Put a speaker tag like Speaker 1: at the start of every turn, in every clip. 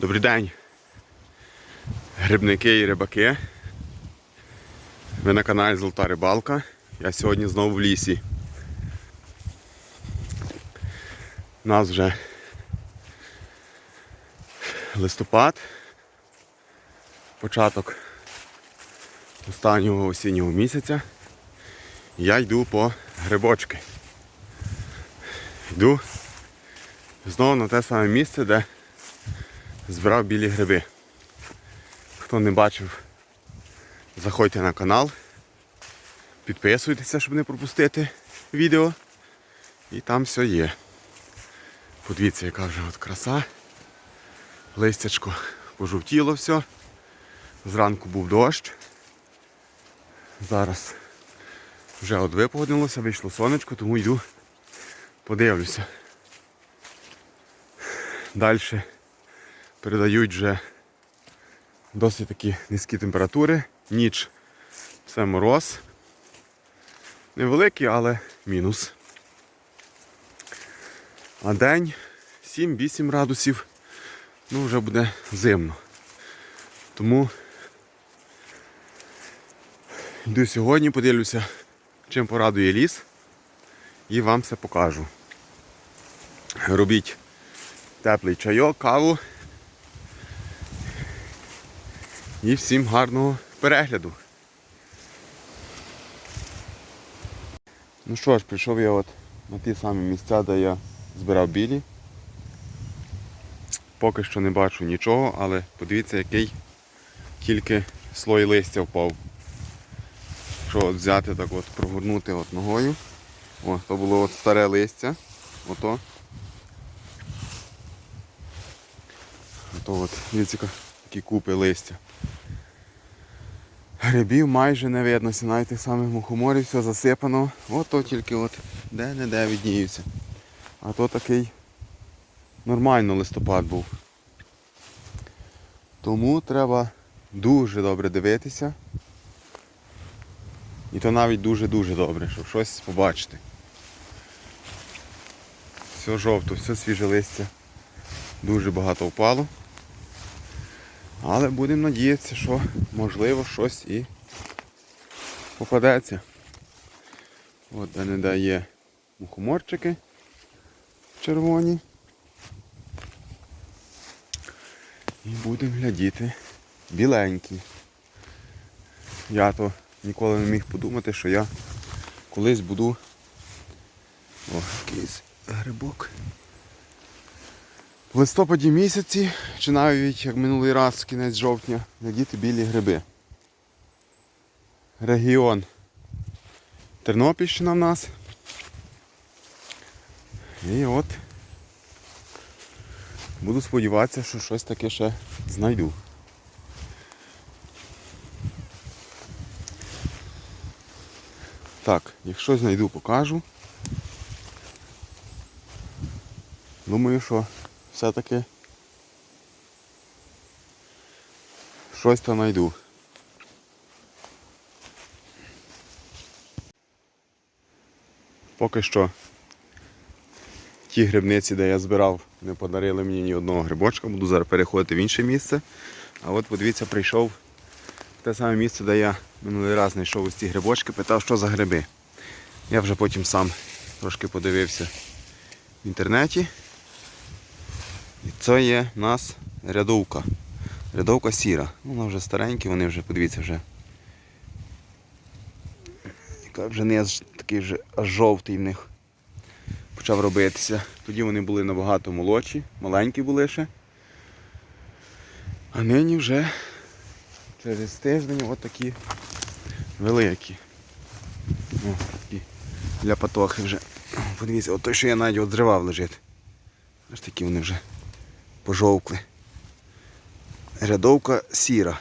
Speaker 1: Добрий день, грибники і рибаки. Ви на каналі Золота Рибалка. Я сьогодні знову в лісі. У нас вже листопад, початок останнього осіннього місяця. Я йду по грибочки. Йду знову на те саме місце, де збирав білі гриби. Хто не бачив, заходьте на канал, підписуйтеся, щоб не пропустити відео. І там все є. Подивіться, яка вже от краса. Листячко пожовтіло все. Зранку був дощ. Зараз вже от випогодилося, вийшло сонечко, тому йду подивлюся. Далі передають вже досить такі низькі температури. Ніч це мороз. Невеликий, але мінус. А день 7-8 градусів. Ну, вже буде зимно. Тому йду сьогодні, подивлюся, чим порадує ліс. І вам все покажу. Робіть теплий чайок, каву. І всім гарного перегляду. Ну що ж, прийшов я от на ті самі місця, де я збирав білі. Поки що не бачу нічого, але подивіться, який тільки слой листя впав. Що от взяти так от прогорнути от ногою. О, то було от старе листя. Ото. Ото от, дивіться, такі купи листя. Грибів майже не видно, навіть тих самих мухоморів, все засипано. Ото тільки от де-не-де відніються. А то такий нормально листопад був. Тому треба дуже добре дивитися. І то навіть дуже-дуже добре, щоб щось побачити. Все жовто, все свіже листя. Дуже багато впало. Але будемо надіятися, що можливо щось і попадеться. От де не дає мухоморчики червоні. І будемо глядіти біленькі. Я то ніколи не міг подумати, що я колись буду... О, якийсь грибок. В листопаді місяці, чи навіть як минулий раз, кінець жовтня, надіти білі гриби. Регіон Тернопільщина в нас. І от буду сподіватися, що щось таке ще знайду. Так, якщо знайду, покажу. Думаю, що все-таки щось там знайду. Поки що ті грибниці, де я збирав, не подарили мені ні одного грибочка, буду зараз переходити в інше місце. А от подивіться, прийшов в те саме місце, де я минулий раз знайшов ось ці грибочки, питав, що за гриби. Я вже потім сам трошки подивився в інтернеті. І це є в нас рядовка. Рядовка сіра. Ну, Вона вже старенькі, вони вже, подивіться, вже. Яка вже низ такий вже аж жовтий в них почав робитися. Тоді вони були набагато молодші, маленькі були ще. А нині вже через тиждень от такі великі. О, такі для патохи вже. Подивіться, от той, що я навіть от зривав лежить. Аж такі вони вже пожовкли. Рядовка сіра.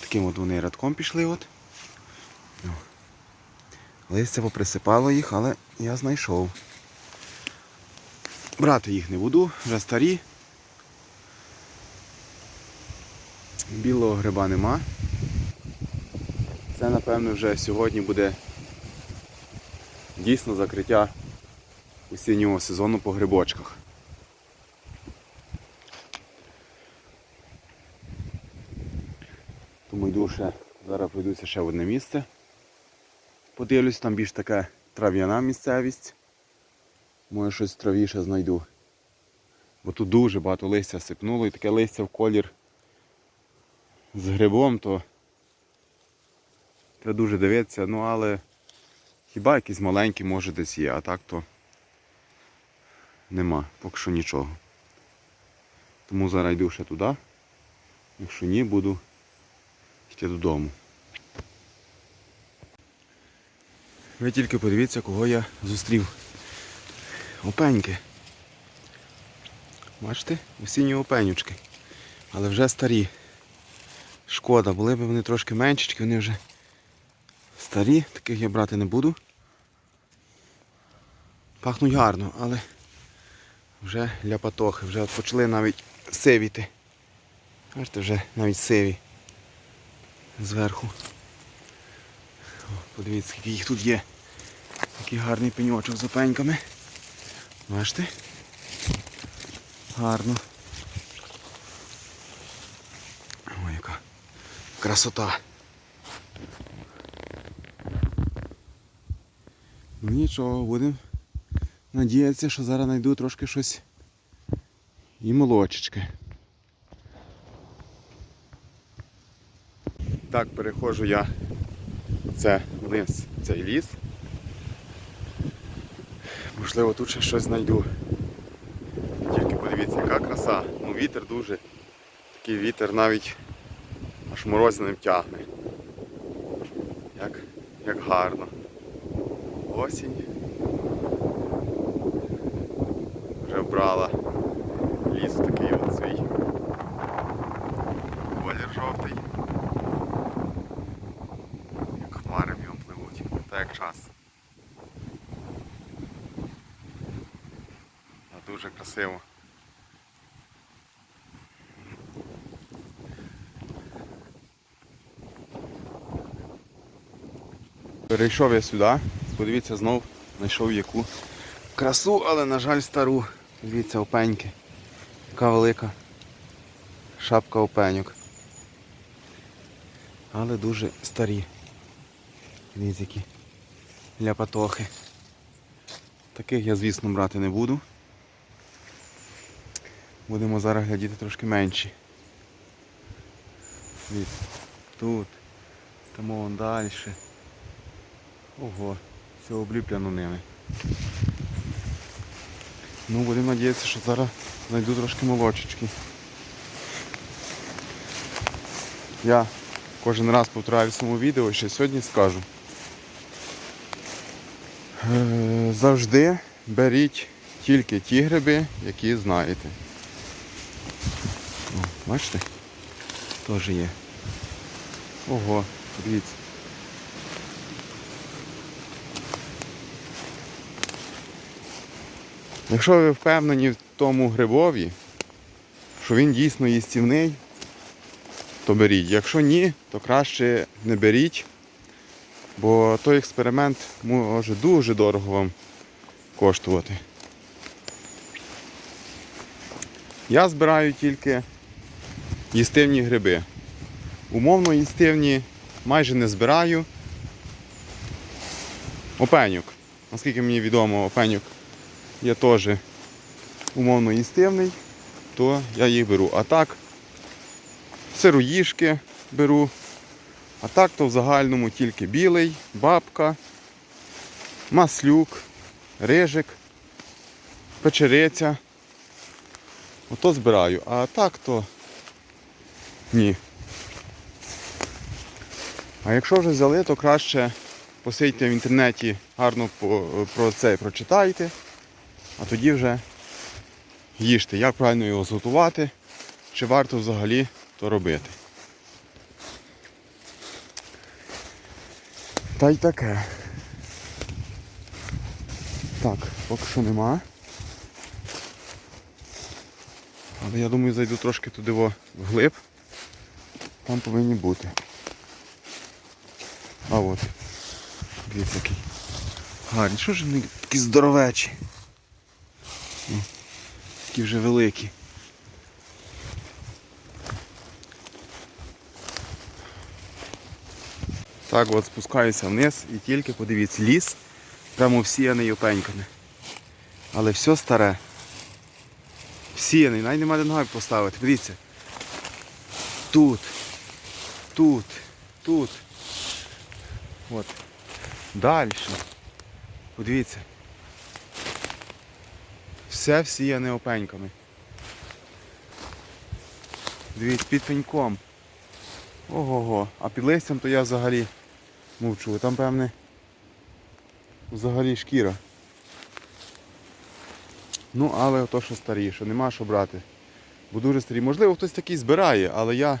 Speaker 1: Таким от вони рядком пішли от. Листя поприсипало їх, але я знайшов. Брати їх не буду, вже старі. Білого гриба нема. Це напевно вже сьогодні буде дійсно закриття осіннього сезону по грибочках. Ще, зараз пройдуся ще в одне місце. Подивлюсь, там більш така трав'яна місцевість. Може щось травіше знайду. Бо тут дуже багато листя сипнуло і таке листя в колір з грибом, то треба дуже дивитися, ну але хіба якісь маленькі може десь є, а так то нема, поки що нічого. Тому зараз йду ще туди. Якщо ні, буду йти додому. Ви тільки подивіться, кого я зустрів. Опеньки. Бачите? Осінні опенючки. Але вже старі. Шкода, були б вони трошки меншечки, вони вже старі, таких я брати не буду. Пахнуть гарно, але вже ляпатохи, вже почали навіть сивіти. Бачите, вже навіть сиві зверху. О, подивіться, скільки їх тут є. Такий гарний пеньочок з опеньками. Бачите? Гарно. Ой, яка красота. Ну нічого, будемо надіятися, що зараз знайду трошки щось і молочечки. Так, переходжу я це вниз, цей ліс. Можливо, тут ще щось знайду. Тільки подивіться, яка краса. Ну вітер дуже. Такий вітер навіть аж морозиним тягне. Як, як гарно. Осінь. Вже вбрала ліс такий от свій. Колір жовтий. Як хмари в ньому пливуть. Та як час. А Дуже красиво. Перейшов я сюди, подивіться знов, знайшов яку красу, але на жаль стару. Дивіться, опеньки. Яка велика шапка опеньок. Але дуже старі. Дивіться які ляпатохи. Таких я, звісно, брати не буду. Будемо зараз глядіти трошки менші. Дивіться, тут, там вон далі. Ого, все обліплено ними. Ну, будемо надіятися, що зараз знайду трошки молочечки. Я кожен раз повторяю в своєму відео, ще сьогодні скажу. Е, Завжди беріть тільки ті гриби, які знаєте. Бачите? Теж є. Ого, дивіться. Якщо ви впевнені в тому грибові, що він дійсно їстівний, то беріть. Якщо ні, то краще не беріть, бо той експеримент може дуже дорого вам коштувати. Я збираю тільки їстивні гриби. Умовно їстивні майже не збираю. Опенюк. Наскільки мені відомо, опенюк є теж умовно їстивний, то я їх беру. А так, сироїшки беру. А так то в загальному тільки білий, бабка, маслюк, рижик, печериця. Ото збираю. А так то ні. А якщо вже взяли, то краще посидьте в інтернеті, гарно про це прочитайте. А тоді вже їжте, як правильно його зготувати, чи варто взагалі то робити. Та й таке. Так, поки що нема. Але я думаю, зайду трошки туди вглиб. Там повинні бути. А от. Дивіться який. Гарні. Що ж вони такі здоровечі? Такі вже великі. Так от спускаюся вниз і тільки подивіться, ліс прямо всіяний опеньками. Але все старе. Всіяний, навіть нема де ноги поставити. Подивіться. Тут, тут, тут. От. Далі. Подивіться. Все всіяне опеньками. Дивіться, під пеньком. Ого-го. А під листям то я взагалі мовчу. Там певне взагалі шкіра. Ну, але ото що старі, що нема що брати. Бо дуже старі. Можливо, хтось такий збирає, але я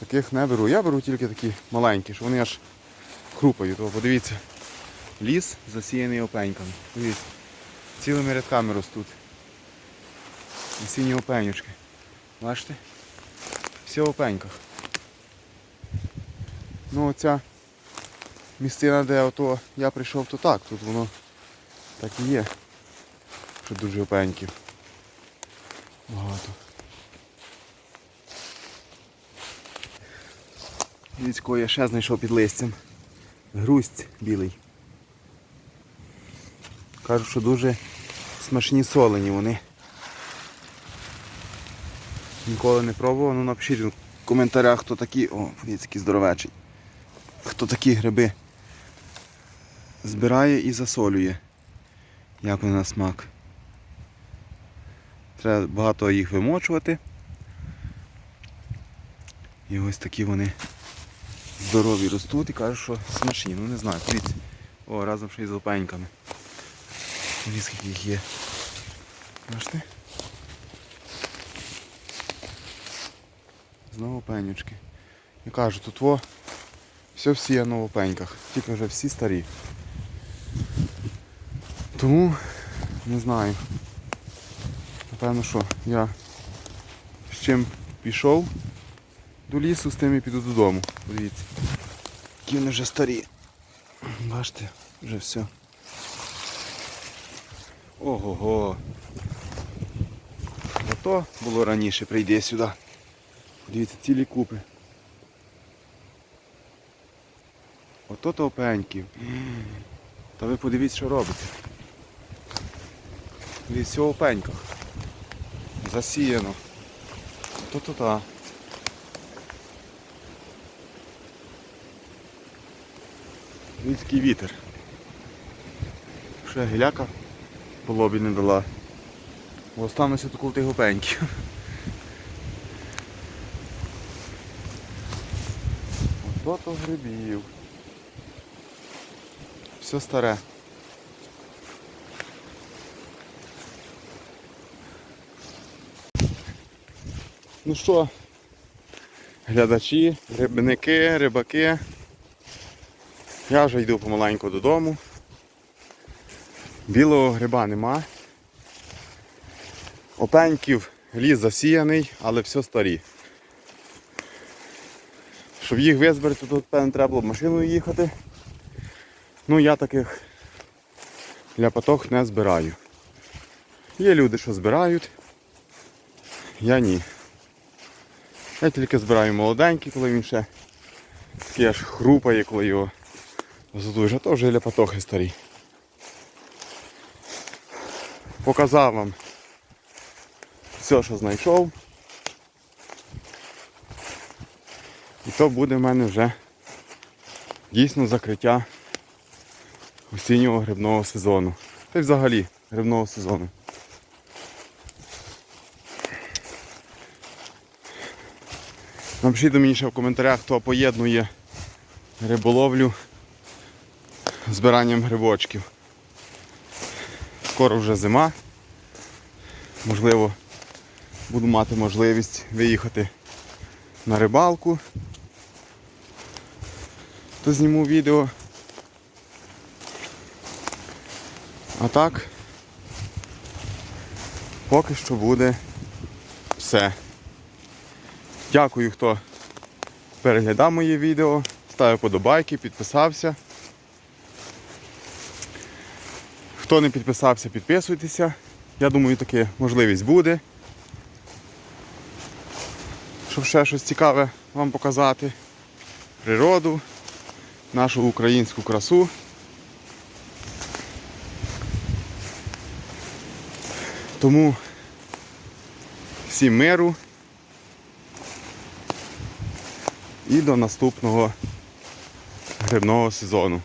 Speaker 1: таких не беру. Я беру тільки такі маленькі, що вони аж хрупають. О, подивіться. Ліс засіяний опеньками. Дивіться. Цілими рядками ростуть. Осінні опенючки. Бачите? Все в опеньках. Ну оця місцина, де ото я прийшов, то так, тут воно так і є. Що дуже опеньків. Багато. Дивіться, кого я ще знайшов під листям. Грусть білий. Кажуть, що дуже смачні солені вони. Ніколи не пробував, ну напишіть в коментарях, хто такі. О, який здоровечий. Хто такі гриби збирає і засолює. Як вони на смак. Треба багато їх вимочувати. І ось такі вони здорові ростуть і кажуть, що смачні. Ну не знаю, дивіться. О, разом ще й з лопеньками. Дивіться, скільки їх є. Бачите? Знову пенючки. Я кажу, тут во все всіяно в пеньках, тільки вже всі старі. Тому не знаю. Напевно, що я з чим пішов до лісу, з тим і піду додому. Дивіться. Які вони вже старі. Бачите, вже все. Ого-го. Ото було раніше, прийди сюди. Дивіться, цілі купи. Ото то. Та ви подивіться, що робиться. Дивіться, все в опеньках. Засіяно. Ото який вітер. Ще гіляка по лобі не дала. Бо остануся таку тих опеньків. Ото то грибів. Все старе. Ну що, глядачі, рибники, рибаки. Я вже йду помаленьку додому. Білого гриба нема. Опеньків ліс засіяний, але все старі. Щоб їх визбирати, тут певно треба було б машиною їхати. Ну я таких ляпоток не збираю. Є люди, що збирають. Я ні. Я тільки збираю молоденький, коли він ще такий аж хрупає, коли його задуєш, а то вже ляпотохи старі. Показав вам все, що знайшов. І то буде в мене вже дійсно закриття осіннього грибного сезону. Та й взагалі грибного сезону. Напишіть до мені ще в коментарях, хто поєднує риболовлю збиранням грибочків. Скоро вже зима. Можливо, буду мати можливість виїхати на рибалку. То зніму відео. А так, поки що буде все. Дякую, хто переглядав моє відео, ставив подобайки, підписався. Хто не підписався, підписуйтеся. Я думаю, таке можливість буде, щоб ще щось цікаве вам показати. Природу, нашу українську красу. Тому всім миру і до наступного грибного сезону.